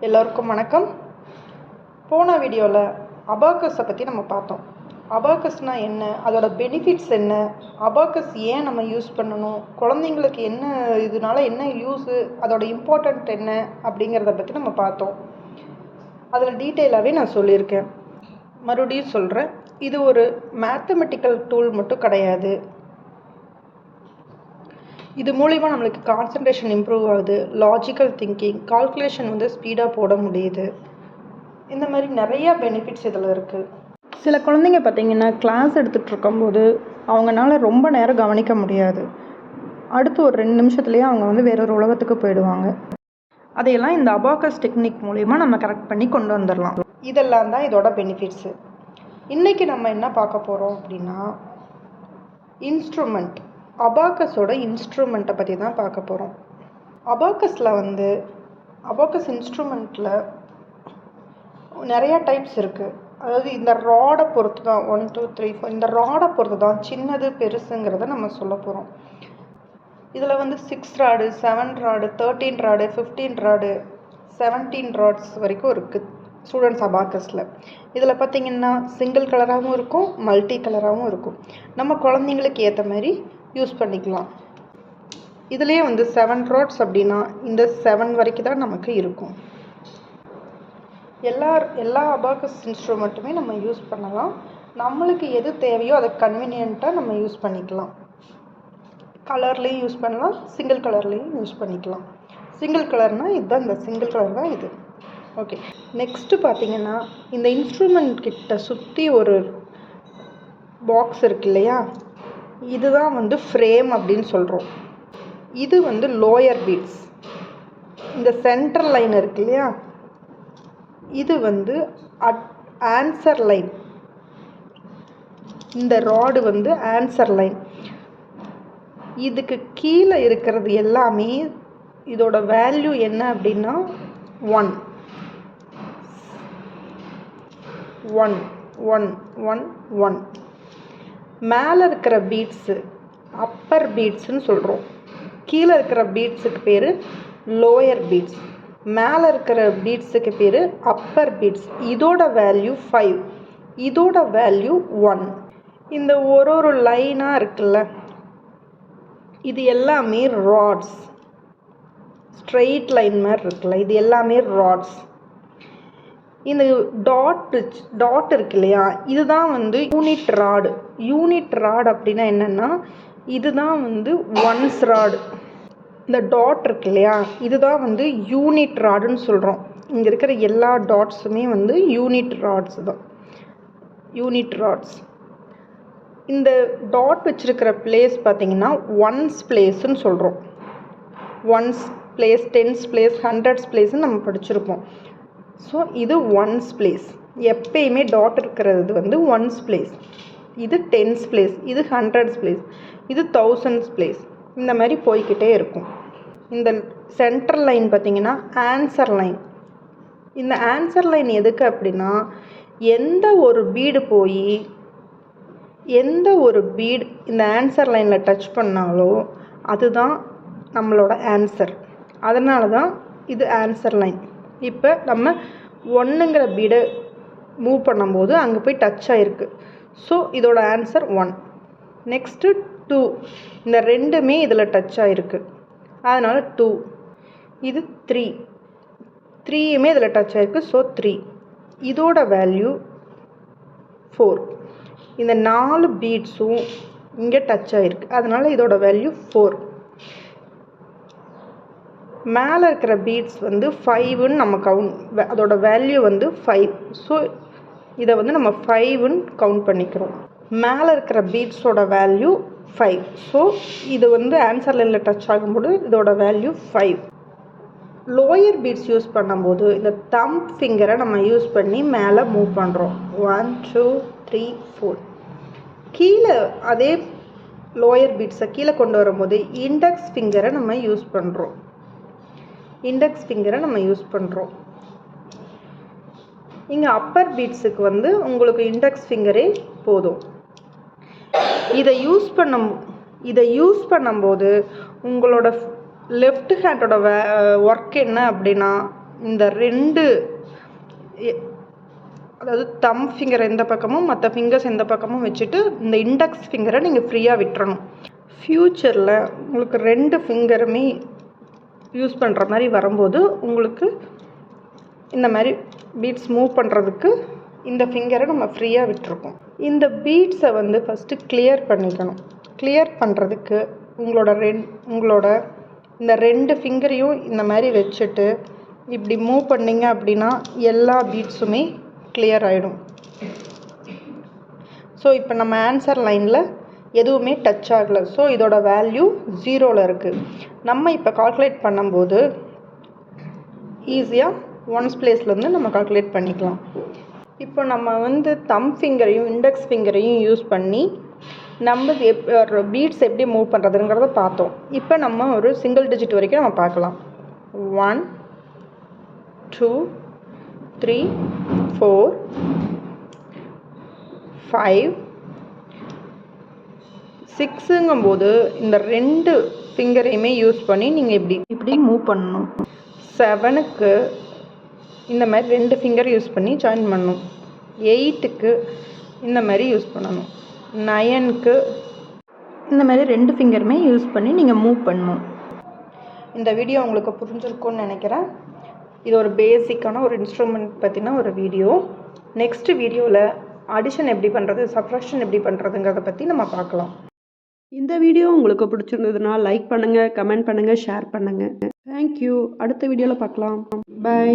எல்லோருக்கும் வணக்கம். போன வீடியோவில் அபாக்கஸை பற்றி நம்ம பார்த்தோம். அபாக்கஸ்னால் என்ன? அதோட பெனிஃபிட்ஸ் என்ன? அபாக்கஸ் ஏன் நம்ம யூஸ் பண்ணணும்? குழந்தைங்களுக்கு என்ன இதனால என்ன யூஸு அதோட இம்பார்ட்டண்ட் என்ன? அப்படிங்கிறத பற்றி நம்ம பார்த்தோம். அதில் டீட்டெயிலாகவே நான் சொல்லியிருக்கேன். மறுபடியும் சொல்கிறேன் இது ஒரு மேத்தமெட்டிக்கல் டூல் மட்டும் கிடையாது. இது மூலிமா நம்மளுக்கு கான்சன்ட்ரேஷன் இம்ப்ரூவ் ஆகுது லாஜிக்கல் திங்கிங் கால்குலேஷன் வந்து ஸ்பீடாக போட முடியுது. இந்த மாதிரி நிறையா பெனிஃபிட்ஸ் இதில் இருக்குது சில குழந்தைங்க பார்த்தீங்கன்னா கிளாஸ் எடுத்துகிட்டு இருக்கும்போது அவங்கனால ரொம்ப நேரம் கவனிக்க முடியாது. அடுத்து ஒரு ரெண்டு நிமிஷத்துலேயே அவங்க வந்து வேறொரு உலகத்துக்கு போயிடுவாங்க. அதையெல்லாம் இந்த அபாக்கஸ் டெக்னிக் மூலிமா நம்ம கரெக்ட் பண்ணி கொண்டு வந்துடலாம். இதெல்லாம் தான் இதோட பெனிஃபிட்ஸு இன்றைக்கி நம்ம என்ன பார்க்க போகிறோம் அப்படின்னா இன்ஸ்ட்ருமெண்ட் அபாக்கஸோட இன்ஸ்ட்ருமெண்ட்டை பற்றி தான் பார்க்க போகிறோம் அபாக்கஸில் வந்து அபாக்கஸ் இன்ஸ்ட்ருமெண்ட்டில் நிறையா டைப்ஸ் இருக்குது அதாவது இந்த ராடை பொறுத்து தான் ஒன் டூ த்ரீ ஃபோர் இந்த ராடை பொறுத்து தான் சின்னது பெருசுங்கிறத நம்ம சொல்ல போகிறோம் இதில் வந்து six rod seven rod thirteen rod fifteen rod seventeen rods வரைக்கும் இருக்குது ஸ்டூடெண்ட்ஸ் அபாக்கஸில். இதில் பார்த்திங்கன்னா சிங்கிள் கலராகவும் இருக்கும் மல்டி கலராகவும் இருக்கும். நம்ம குழந்தைங்களுக்கு ஏற்ற மாதிரி யூஸ் பண்ணிக்கலாம். இதுலேயே வந்து செவன் ரோட்ஸ் அப்படின்னா இந்த செவன் வரைக்கும் தான் நமக்கு இருக்கும். எல்லா எல்லா அபாக்கஸ் இன்ஸ்ட்ருமெண்ட்டுமே நம்ம யூஸ் பண்ணலாம். நம்மளுக்கு எது தேவையோ அதை கன்வீனியண்ட்டாக நம்ம யூஸ் பண்ணிக்கலாம். கலர்லேயும் யூஸ் பண்ணலாம். சிங்கிள் கலர்லேயும் யூஸ் பண்ணிக்கலாம். சிங்கிள் கலர்னால் இதுதான் இந்த சிங்கிள் கலர் தான் இது. ஓகே நெக்ஸ்ட்டு பார்த்தீங்கன்னா இந்த இன்ஸ்ட்ருமெண்ட் கிட்ட சுற்றி ஒரு பாக்ஸ் இருக்கு இல்லையா? இதுதான் வந்து ஃப்ரேம் அப்படின்னு சொல்கிறோம் இது வந்து லோயர் பீட்ஸ் இந்த சென்ட்ரல் லைன் இருக்கு இல்லையா? இது வந்து அட் ஆன்சர் லைன் இந்த ராடு வந்து ஆன்சர் லைன் இதுக்கு கீழே இருக்கிறது எல்லாமே இதோட வேல்யூ என்ன அப்படின்னா one one one one one மேலே இருக்கிற பீட்ஸு அப்பர் பீட்ஸுன்னு சொல்கிறோம் கீழே இருக்கிற பீட்ஸுக்கு பேர் லோயர் பீட்ஸ் மேலே இருக்கிற பீட்ஸுக்கு பேர் அப்பர் பீட்ஸ் இதோட வேல்யூ ஃபைவ் இதோட வேல்யூ ஒன் இந்த ஒரு ஒரு லைனாக இருக்குல்ல இது எல்லாமே ராட்ஸ் ஸ்ட்ரெயிட் லைன் மாதிரி இருக்குல்ல இது எல்லாமே ராட்ஸ் இந்த டாட் டாட் இருக்கு இல்லையா? இதுதான் வந்து யூனிட் ராடு யூனிட் ராட் அப்படின்னா என்னென்னா இதுதான் வந்து ஒன்ஸ் ராடு இந்த டாட் இருக்கு இல்லையா? இதுதான் வந்து யூனிட் ராடுன்னு சொல்கிறோம் இங்கே இருக்கிற எல்லா டாட்ஸுமே வந்து யூனிட் ராட்ஸ் தான். யூனிட் ராட்ஸ் இந்த டாட் வச்சுருக்கிற பிளேஸ் பார்த்தீங்கன்னா ஒன்ஸ் பிளேஸ்ன்னு சொல்கிறோம் ones place tens place hundreds பிளேஸ்ன்னு நம்ம படிச்சிருப்போம். ஸோ இது ஒன்ஸ் பிளேஸ் எப்பயுமே டாட் இருக்கிறது வந்து ஒன்ஸ் பிளேஸ் இது டென்ஸ் பிளேஸ் இது ஹண்ட்ரட்ஸ் பிளேஸ் இது தௌசண்ட்ஸ் பிளேஸ் இந்த மாதிரி போய்கிட்டே இருக்கும். இந்த சென்ட்ரல் லைன் பார்த்திங்கன்னா ஆன்சர் லைன் இந்த ஆன்சர் லைன் எதுக்கு அப்படின்னா எந்த ஒரு பீடு போய் எந்த ஒரு பீடு இந்த ஆன்சர் லைனில் டச் பண்ணாலோ அதுதான் நம்மளோட ஆன்சர் அதனால தான் இது ஆன்சர் லைன் இப்போ நம்ம ஒன்றுங்கிற பீடை மூவ் பண்ணும்போது அங்கே போய் டச் ஆகிருக்கு ஸோ இதோட ஆன்சர் ஒன் நெக்ஸ்ட்டு டூ இந்த ரெண்டுமே இதில் டச் ஆகிருக்கு அதனால் டூ இது த்ரீ த்ரீயுமே இதில் டச் ஆகிருக்கு ஸோ த்ரீ இதோட வேல்யூ ஃபோர் இந்த நாலு பீட்ஸும் இங்கே டச் ஆகிருக்கு அதனால் இதோட வேல்யூ ஃபோர் மேலே இருக்கிற பீட்ஸ் வந்து ஃபைவுன்னு நம்ம கவுண்ட் அதோட வேல்யூ வந்து ஃபைவ் ஸோ இதை வந்து நம்ம ஃபைவுன்னு கவுண்ட் பண்ணிக்கிறோம். மேலே இருக்கிற பீட்ஸோட வேல்யூ ஃபைவ் ஸோ இது வந்து ஆன்சர் லைனில் டச் ஆகும்போது இதோட value five lower beads use பண்ணும்போது இந்த தம் ஃபிங்கரை நம்ம யூஸ் பண்ணி மேலே மூவ் பண்ணுறோம் ஒன் டூ த்ரீ ஃபோர் கீழே அதே லோயர் பீட்ஸை கீழே கொண்டு வரும்போது இண்டெக்ஸ் ஃபிங்கரை நம்ம யூஸ் பண்ணுறோம் இண்டெக்ஸ் ஃபிங்கரை நம்ம யூஸ் பண்ணுறோம் இங்கே அப்பர் பீட்ஸுக்கு வந்து உங்களுக்கு இண்டெக்ஸ் ஃபிங்கரே போதும். இதை யூஸ் பண்ண இதை யூஸ் பண்ணும்போது உங்களோட லெஃப்ட் ஹேண்டோட வே ஒர்க் என்ன அப்படின்னா இந்த ரெண்டு அதாவது தம் ஃபிங்கர் எந்த பக்கமும் மற்ற ஃபிங்கர்ஸ் எந்த பக்கமும் வச்சுட்டு இந்த இண்டெக்ஸ் ஃபிங்கரை நீங்கள் ஃப்ரீயாக விட்டுறணும். ஃப்யூச்சரில் உங்களுக்கு ரெண்டு ஃபிங்கருமே யூஸ் பண்ணுற மாதிரி வரும்போது உங்களுக்கு இந்த மாதிரி பீட்ஸ் மூவ் பண்ணுறதுக்கு இந்த ஃபிங்கரை நம்ம ஃப்ரீயாக விட்டுருக்கோம். இந்த பீட்ஸை வந்து ஃபஸ்ட்டு கிளியர் பண்ணிக்கணும். கிளியர் பண்ணுறதுக்கு உங்களோட ரெண் உங்களோட இந்த ரெண்டு ஃபிங்கரையும் இந்த மாதிரி வச்சுட்டு இப்படி மூவ் பண்ணீங்க அப்படின்னா எல்லா பீட்ஸுமே கிளியர் ஆகிடும் ஸோ இப்போ நம்ம ஆன்சர் லைனில் எதுவுமே டச் ஆகலை. ஸோ இதோட வேல்யூ ஜீரோவில் இருக்குது நம்ம இப்போ கால்குலேட் பண்ணும்போது ஈஸியாக ஒன்ஸ் பிளேஸ்லேருந்து நம்ம கால்குலேட் பண்ணிக்கலாம். இப்போ நம்ம வந்து தம் ஃபிங்கரையும் இண்டெக்ஸ் ஃபிங்கரையும் யூஸ் பண்ணி நம்ம எப் பீட்ஸ் எப்படி மூவ் பண்ணுறதுங்கிறத பார்த்தோம். இப்போ நம்ம ஒரு சிங்கிள் டிஜிட் வரைக்கும் நம்ம பார்க்கலாம். One two three four five சிக்ஸுங்கும்போது இந்த ரெண்டு ஃபிங்கரையுமே யூஸ் பண்ணி நீங்கள் இப்படி இப்படி மூவ் பண்ணணும். செவனுக்கு இந்த மாதிரி ரெண்டு ஃபிங்கர் யூஸ் பண்ணி ஜாயின் பண்ணணும். எயிட்டுக்கு இந்த மாதிரி யூஸ் பண்ணணும். நயனுக்கு இந்த மாதிரி ரெண்டு ஃபிங்கருமே யூஸ் பண்ணி நீங்கள் மூவ் பண்ணணும். இந்த வீடியோ உங்களுக்கு புரிஞ்சிருக்கும்னு நினைக்கிறேன். இது ஒரு பேசிக்கான ஒரு இன்ஸ்ட்ருமெண்ட் பற்றின ஒரு வீடியோ நெக்ஸ்ட் வீடியோவில் அடிஷன் எப்படி பண்ணுறது சப்ராக்ஷன் எப்படி பண்ணுறதுங்கிறத பற்றி நம்ம பார்க்கலாம். இந்த வீடியோ உங்களுக்கு பிடிச்சிருந்ததுன்னா லைக் பண்ணுங்கள் கமெண்ட் பண்ணுங்கள் ஷேர் பண்ணுங்கள் தேங்க்யூ அடுத்த வீடியோவில் பார்க்கலாம். பை